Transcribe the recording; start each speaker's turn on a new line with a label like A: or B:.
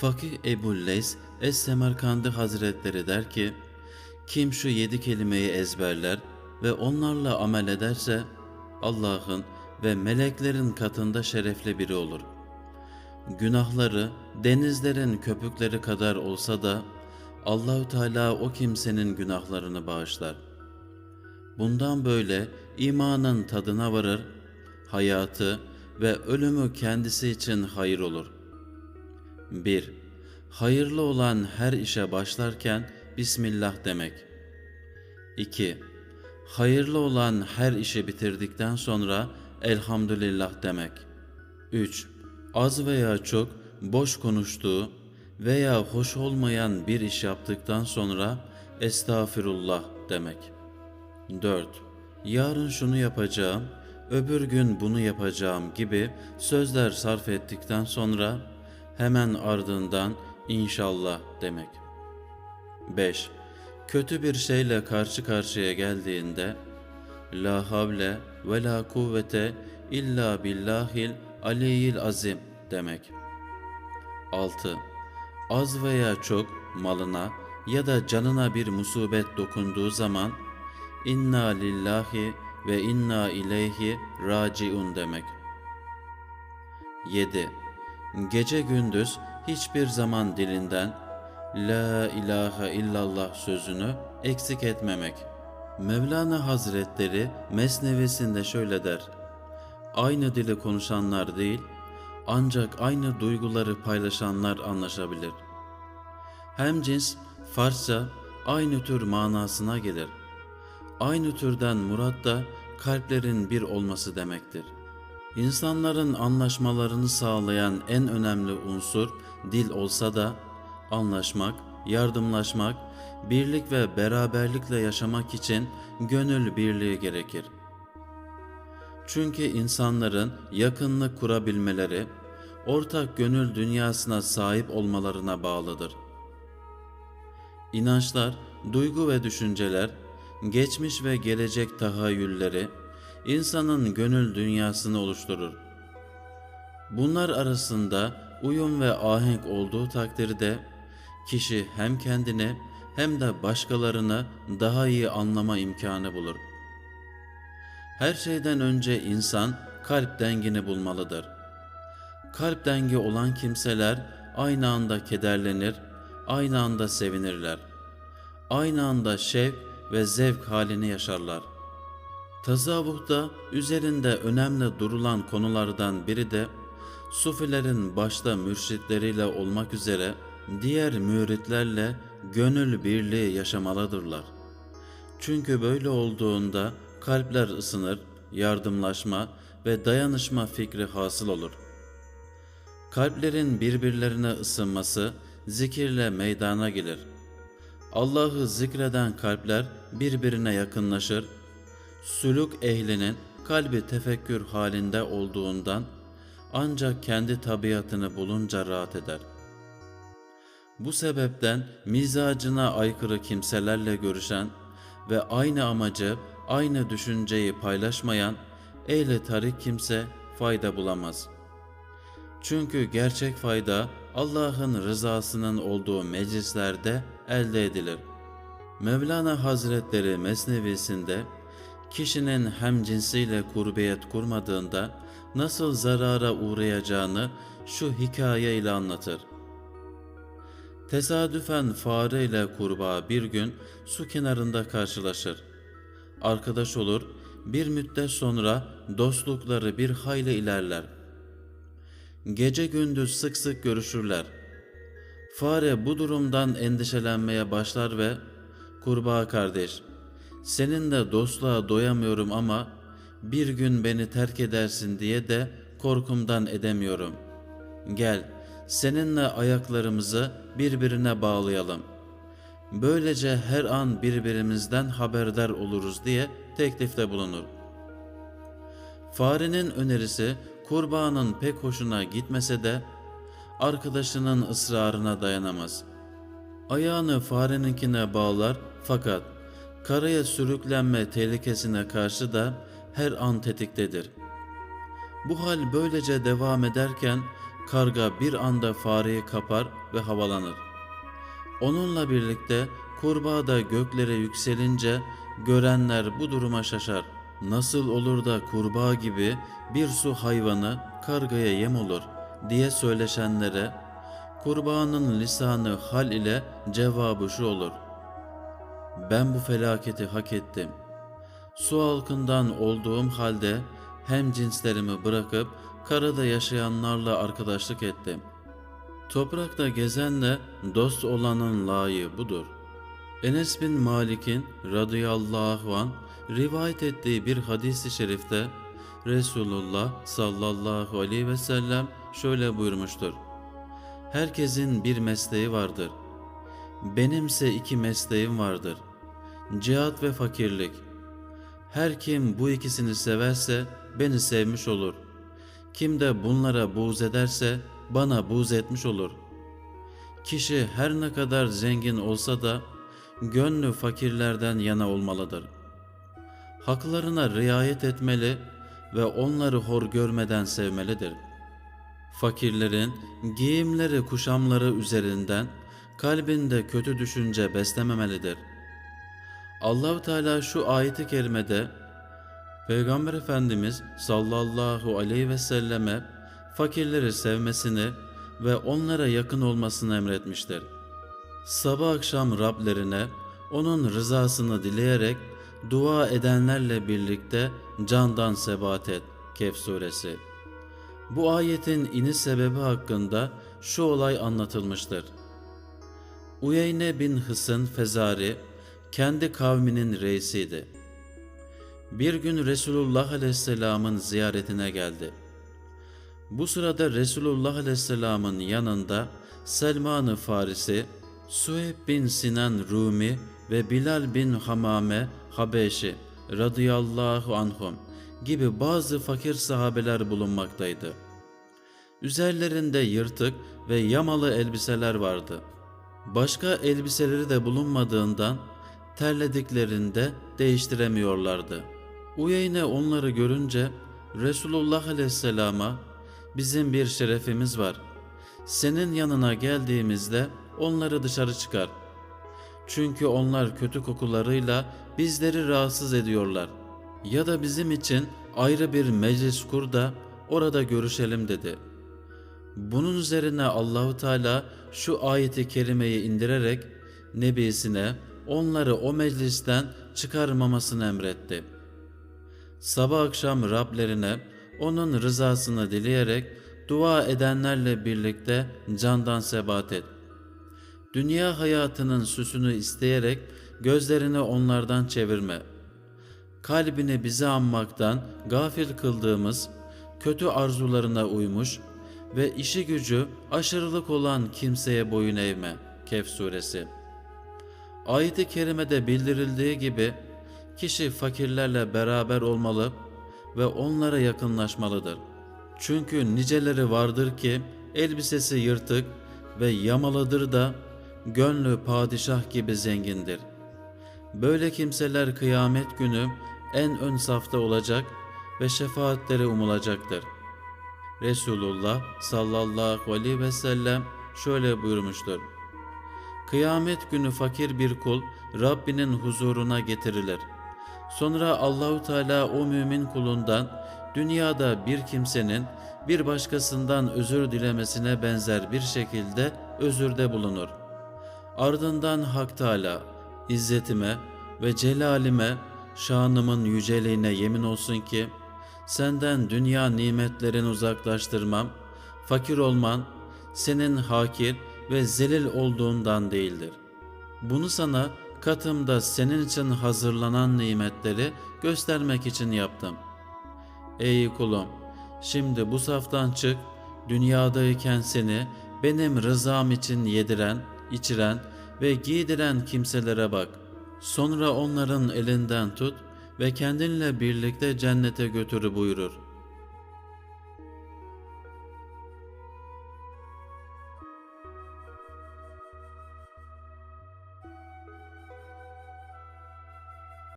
A: Fakih Ebu Leys Es-Semerkandi Hazretleri der ki, kim şu yedi kelimeyi ezberler ve onlarla amel ederse Allah'ın ve meleklerin katında şerefli biri olur. Günahları denizlerin köpükleri kadar olsa da Allahü Teala o kimsenin günahlarını bağışlar. Bundan böyle imanın tadına varır, hayatı ve ölümü kendisi için hayır olur. 1. Hayırlı olan her işe başlarken Bismillah demek. 2. Hayırlı olan her işi bitirdikten sonra Elhamdülillah demek. 3. Az veya çok boş konuştuğu veya hoş olmayan bir iş yaptıktan sonra Estağfirullah demek. 4. Yarın şunu yapacağım, öbür gün bunu yapacağım gibi sözler sarf ettikten sonra hemen ardından inşallah demek. 5. Kötü bir şeyle karşı karşıya geldiğinde La havle ve la kuvvete illa billahil aliyyil azim demek. 6. Az veya çok malına ya da canına bir musibet dokunduğu zaman inna lillahi ve inna ileyhi raciun demek. 7. Gece gündüz hiçbir zaman dilinden La ilahe illallah sözünü eksik etmemek. Mevlana Hazretleri Mesnevisinde şöyle der. Aynı dili konuşanlar değil, ancak aynı duyguları paylaşanlar anlaşabilir. Hem cins Farsça aynı tür manasına gelir. Aynı türden murat da kalplerin bir olması demektir. İnsanların anlaşmalarını sağlayan en önemli unsur dil olsa da anlaşmak, yardımlaşmak, birlik ve beraberlikle yaşamak için gönül birliği gerekir. Çünkü insanların yakınlık kurabilmeleri, ortak gönül dünyasına sahip olmalarına bağlıdır. İnançlar, duygu ve düşünceler, geçmiş ve gelecek tahayyülleri, insanın gönül dünyasını oluşturur. Bunlar arasında uyum ve ahenk olduğu takdirde kişi hem kendini hem de başkalarını daha iyi anlama imkanı bulur. Her şeyden önce insan kalp dengini bulmalıdır. Kalp dengi olan kimseler aynı anda kederlenir, aynı anda sevinirler. Aynı anda şevk ve zevk halini yaşarlar. Tasavvufta üzerinde önemli durulan konulardan biri de Sufilerin başta mürşitleriyle olmak üzere diğer müritlerle gönül birliği yaşamalıdırlar. Çünkü böyle olduğunda kalpler ısınır, yardımlaşma ve dayanışma fikri hasıl olur. Kalplerin birbirlerine ısınması zikirle meydana gelir. Allah'ı zikreden kalpler birbirine yakınlaşır. Sülük ehlinin kalbi tefekkür halinde olduğundan ancak kendi tabiatını bulunca rahat eder. Bu sebepten mizacına aykırı kimselerle görüşen ve aynı amacı, aynı düşünceyi paylaşmayan eyle tarik kimse fayda bulamaz. Çünkü gerçek fayda Allah'ın rızasının olduğu meclislerde elde edilir. Mevlana Hazretleri Mesnevisinde kişinin hem cinsiyle kurbiyet kurmadığında nasıl zarara uğrayacağını şu hikaye ile anlatır. Tesadüfen fare ile kurbağa bir gün su kenarında karşılaşır. Arkadaş olur, bir müddet sonra dostlukları bir hayli ilerler. Gece gündüz sık sık görüşürler. Fare bu durumdan endişelenmeye başlar ve kurbağa kardeş, seninle dostluğa doyamıyorum ama bir gün beni terk edersin diye de korkumdan edemiyorum. Gel, seninle ayaklarımızı birbirine bağlayalım. Böylece her an birbirimizden haberdar oluruz diye teklifte bulunur. Farenin önerisi kurbağanın pek hoşuna gitmese de arkadaşının ısrarına dayanamaz. Ayağını fareninkine bağlar fakat karaya sürüklenme tehlikesine karşı da her an tetiktedir. Bu hal böylece devam ederken karga bir anda fareyi kapar ve havalanır. Onunla birlikte kurbağa da göklere yükselince görenler bu duruma şaşar. Nasıl olur da kurbağa gibi bir su hayvanı kargaya yem olur diye söyleşenlere kurbağanın lisanı hal ile cevabı şu olur. Ben bu felaketi hak ettim. Su halkından olduğum halde hem cinslerimi bırakıp karada yaşayanlarla arkadaşlık ettim. Toprakta gezenle dost olanın layığı budur. Enes bin Malik'in radıyallahu an rivayet ettiği bir hadis-i şerifte Resulullah sallallahu aleyhi ve sellem şöyle buyurmuştur. Herkesin bir mesleği vardır. Benimse iki mesleğim vardır. Cihat ve fakirlik. Her kim bu ikisini severse beni sevmiş olur. Kim de bunlara buğz ederse bana buğz etmiş olur. Kişi her ne kadar zengin olsa da gönlü fakirlerden yana olmalıdır. Haklarına riayet etmeli ve onları hor görmeden sevmelidir. Fakirlerin giyimleri kuşamları üzerinden kalbinde kötü düşünce beslememelidir. Allahu Teala şu ayeti kerimede Peygamber Efendimiz sallallahu aleyhi ve selleme fakirleri sevmesini ve onlara yakın olmasını emretmiştir. Sabah akşam Rablerine onun rızasını dileyerek dua edenlerle birlikte candan sebat et. Kehf suresi. Bu ayetin iniş sebebi hakkında şu olay anlatılmıştır. Uyeyne bin Hısın Fezari kendi kavminin reisiydi. Bir gün Resulullah Aleyhisselam'ın ziyaretine geldi. Bu sırada Resulullah Aleyhisselam'ın yanında Selman-ı Farisi, Suheyb bin Sinan Rumi ve Bilal bin Hamame Habeşi radıyallahu anhum gibi bazı fakir sahabeler bulunmaktaydı. Üzerlerinde yırtık ve yamalı elbiseler vardı. Başka elbiseleri de bulunmadığından terlediklerinde değiştiremiyorlardı. Uyeyne onları görünce Resulullah Aleyhisselam'a bizim bir şerefimiz var. Senin yanına geldiğimizde onları dışarı çıkar. Çünkü onlar kötü kokularıyla bizleri rahatsız ediyorlar. Ya da bizim için ayrı bir meclis kur da orada görüşelim dedi. Bunun üzerine Allahu Teala şu ayeti kerimeyi indirerek nebisine onları o meclisten çıkarmamasını emretti. Sabah akşam Rablerine onun rızasını dileyerek dua edenlerle birlikte candan sebat et. Dünya hayatının süsünü isteyerek gözlerini onlardan çevirme. Kalbini bizi anmaktan gafil kıldığımız, kötü arzularına uymuş ve işi gücü aşırılık olan kimseye boyun eğme. Kehf suresi. Ayet-i kerimede bildirildiği gibi kişi fakirlerle beraber olmalı ve onlara yakınlaşmalıdır. Çünkü niceleri vardır ki elbisesi yırtık ve yamalıdır da gönlü padişah gibi zengindir. Böyle kimseler kıyamet günü en ön safta olacak ve şefaatleri umulacaktır. Resulullah sallallahu aleyhi ve sellem şöyle buyurmuştur. Kıyamet günü fakir bir kul Rabbinin huzuruna getirilir. Sonra Allahu Teala o mümin kulundan dünyada bir kimsenin bir başkasından özür dilemesine benzer bir şekilde özürde bulunur. Ardından Hak Teala izzetime ve celalime şanımın yüceliğine yemin olsun ki senden dünya nimetlerini uzaklaştırmam, fakir olman senin hakir ve zelil olduğundan değildir. Bunu sana katımda senin için hazırlanan nimetleri göstermek için yaptım. Ey kulum, şimdi bu saftan çık, dünyadayken seni benim rızam için yediren, içiren ve giydiren kimselere bak. Sonra onların elinden tut ve kendinle birlikte cennete götürü buyurur.